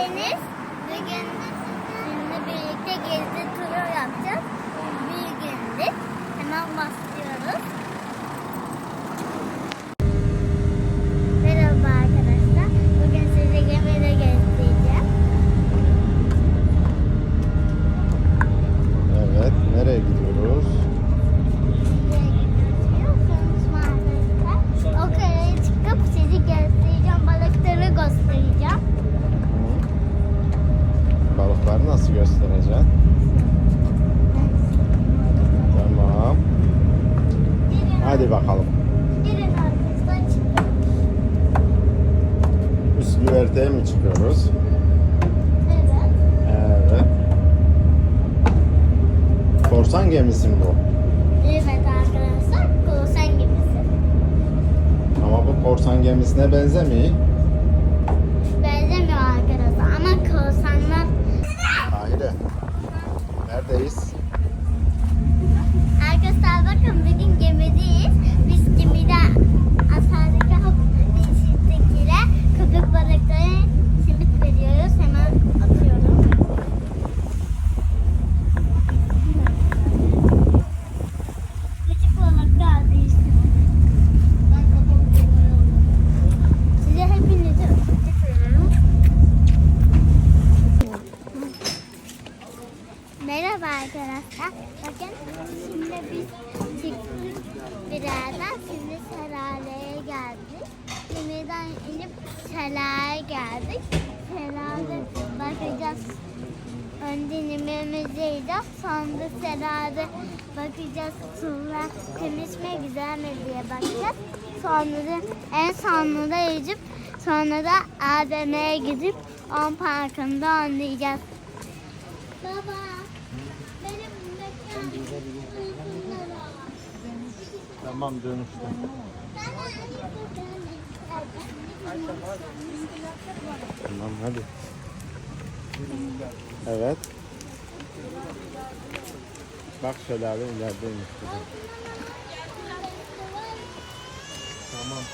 Deniz. Bugün sizinle birlikte gezi turu yapacağız. Bir gündür. Hemen başlıyoruz. Merhaba arkadaşlar. Bugün sizi gemide gezdireceğim. Evet, nereye gidiyoruz? Korsan gemisi mi bu? Evet arkadaşlar. Korsan gibisi. Ama bu korsan gemisine benzemiyor. Benzemiyor arkadaşlar ama korsanlar Hayır. Neredeyiz? Arkadaşlar bakın bugün gemideyiz. Biz gemide aşağıdaki denizdekiler köpek balıkları simit veriyoruz. Hemen atıyorum. Küçük balık geldi işte. Size hepinizi öpüyorum. Merhaba arkadaşlar. Bakın şimdi biz çıktık birazdan. Şimdi şelaleye geldik. Gemiden şelaleye geldik. Şelalede bakacağız. Önce nimemizi yiyeceğiz. Sonra şelalede bakacağız. Sular temiz mi güzel mi diye bakacağız. Sonra da en sonunda yiyip sonra da AVM'ye gidip on parkında oynayacağız. Baba, benim mekan Tamam dönüşte. Tamam hadi. Evet. Bak şelale ilerideymiş. Tamam.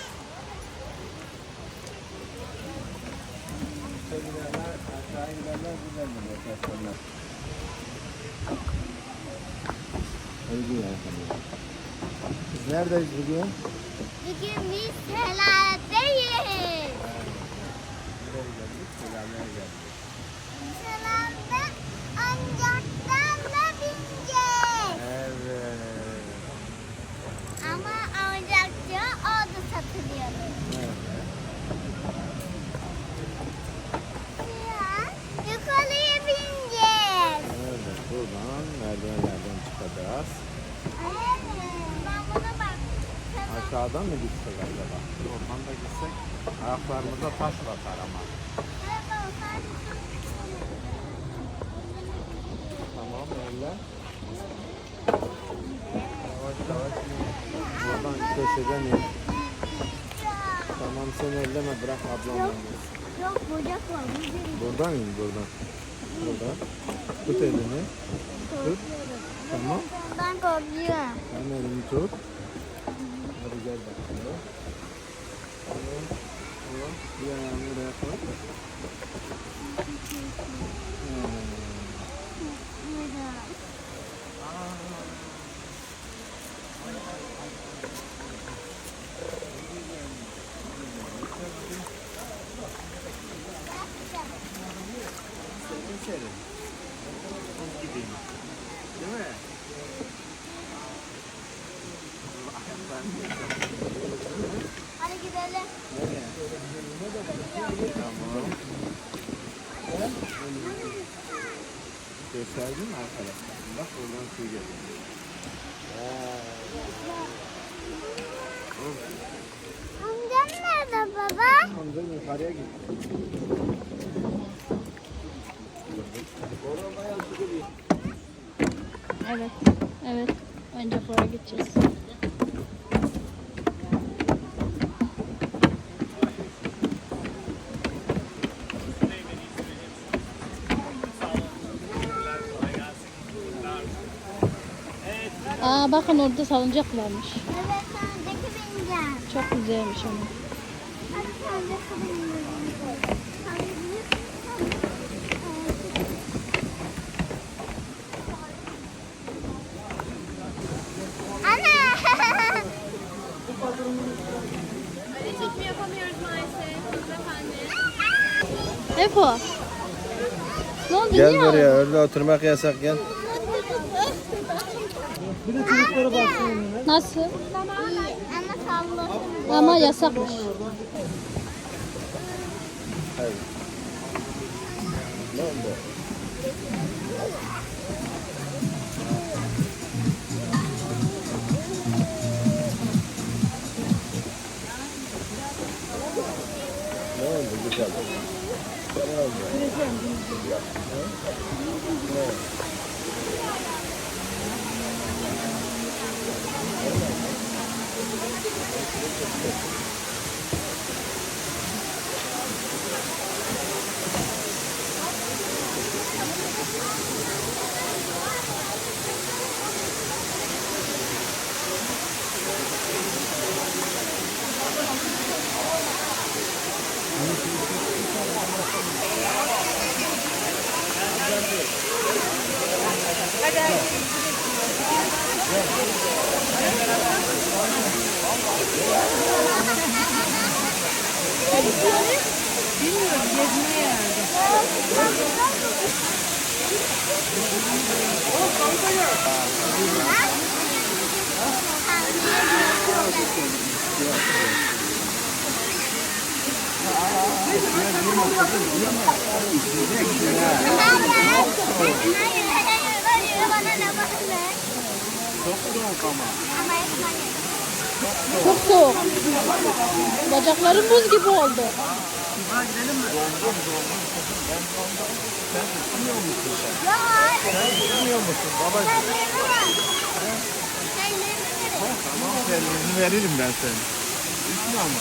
Aşağı inerler, güzel mi? Yaparlar. Öyle yani. Biz neredeyiz bugün? Bugün biz şelaledeyiz. Nereye geldik? Şelaleye geldik. Şelalede ancaktan da bineceğiz. Evet. Ama oyuncakçı orada satılıyor. Evet. Ya, yukarıya bineceğiz. Evet, buradan merdivenlerden çıkacağız. Evet. Ben buna bak. Aşağıdan mı gitsek acaba? Oradan da gitsek ayaklarımıza taş batar ama. Tamam öyle. Yavaş yavaş. Buradan köşeden in. Tamam sen elleme bırak ablam Yok. Yok bocak var. Buradan in buradan. Buradan. Tut elini. Tut. Tamam. Ben korkuyorum. Sen elini tut. Hadi gel bakalım. Tamam. Tamam. Bir ayağını buraya koy. Hmm. Serin. Buz gibiyim. Değil mi? Hadi Gösterdin mi arkadaşlar? Bak oradan su geliyor. Amcam nerede baba? Amca yukarıya git. Evet, evet. Önce oraya gideceğiz. Aa bakın orada salıncak varmış. Evet sendeki bineceğim. Çok güzelmiş ama. Hadi sendeki bineceğim. Efo. Ne oldu? Gel buraya öyle oturmak yasak gel. Bir de çocuklara Nasıl? Ama sallasın. Ama yasakmış. Hayır. Ne oldu? Ne oldu güzel? Ne oldu? Hayır, bana ne, bana Çok soğuk ama. Ama Esma'ya. Çok soğuk. Bacaklarım buz gibi oldu. Ya hayır. Bilmiyor musun babacığım? Terliğimi ver. Terliğimi ver. Tamam terliğini veririm ben sana. Üstüne ama.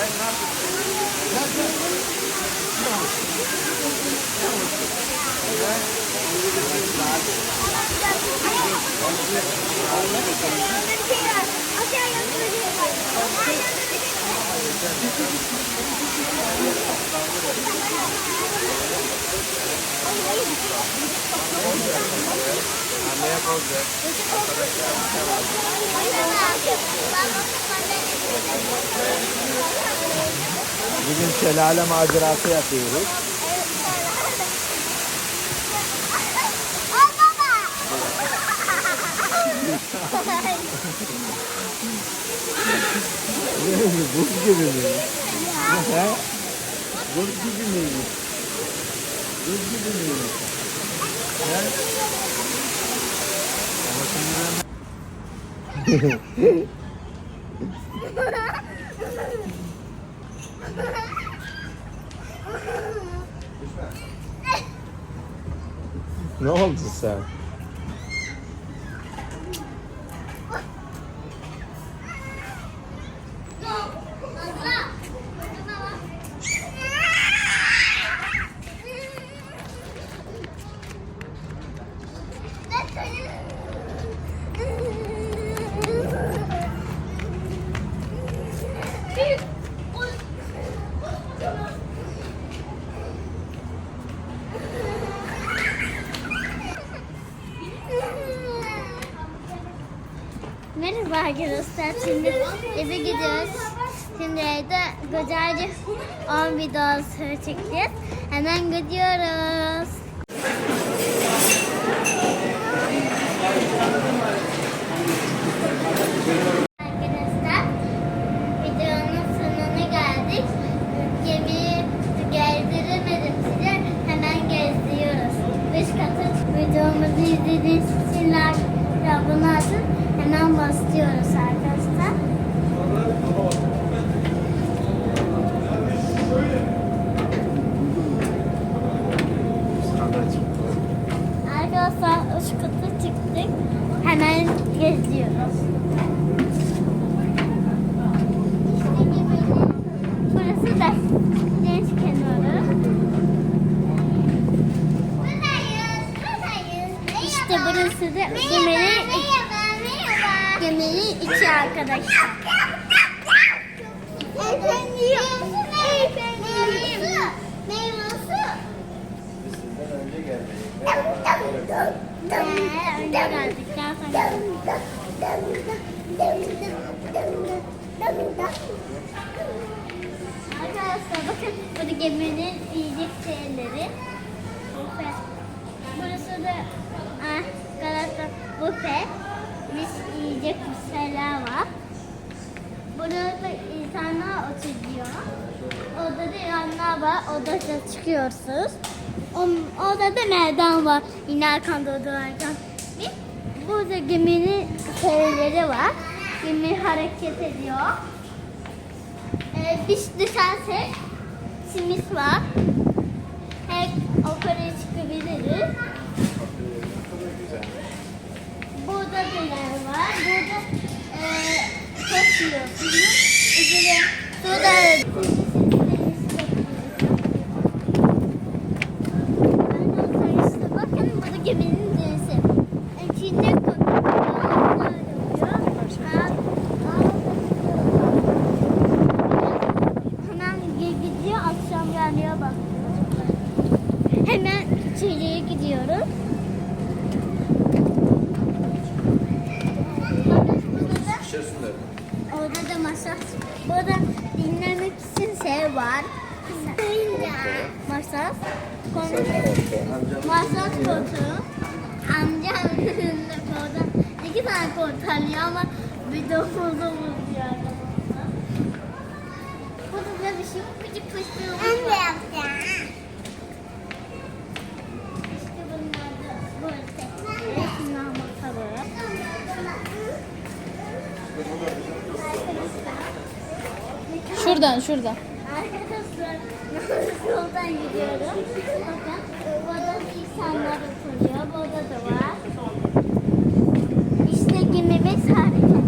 Sen de. Bak, açık. Anneye poz. Bugün şelale macerası yapıyoruz. Buz gibi mi? Buz gibi mi? Buz gibi mi? He? Ama şimdi ben... ne oldu sen? Merhaba arkadaşlar. Şimdi eve gidiyoruz. Şimdi evde güzelce 10 videosu çekeceğiz. Hemen gidiyoruz. sağ üst kata çıktık. Hemen geziyoruz. Burası da deniz kenarı. İşte burası da yemeği, yemeği içi arkadaşlar. Geminin yiyecek şeyleri. Burası da arkadaşlar büfe. Biz yiyecek bir şeyler var. Burada da insanlar oturuyor. Orada da yanlar var. Odada çıkıyorsunuz. O- Orada da meydan var. Odalarken. Bir, Burada geminin şeyleri var. Gemi hareket ediyor. Ee, biz düşersek simit var. Hep yukarıya çıkabiliriz. Burada da yer var. Burada e, koşuyorsunuz. Üzeri burada işte bakın burada geminin denizi. İçinde kokuyor. Hemen gidiyor akşam geliyor bak. Hemen içeriye gidiyoruz. Orada da masa. Burada dinlemek için şey var. Masa. Masa koltuğu. Amcam orada iki tane koltuğu ama bir de fazla bozuyor Şuradan şuradan. Arkadaşlar yoldan gidiyorum. Bakın burada insanlar oturuyor. Burada da var. İşte gemimiz hareket.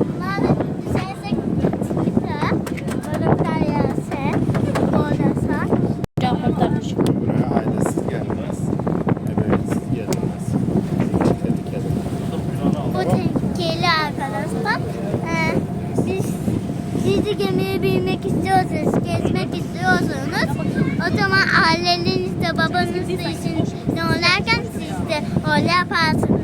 Bunlar da düşersek çıkar. Burada bir tane yerse. Burada sar. Cafer'den düşün. Buraya ailesiz gelmez. Ebeveysiz gelmez. Tehlikeli. Bu tehlikeli arkadaşlar. Ee, siz, siz de gemiye binmek istiyorsanız, gezmek istiyorsanız o zaman ailenizle babanızla işin olarken siz de öyle yaparsınız.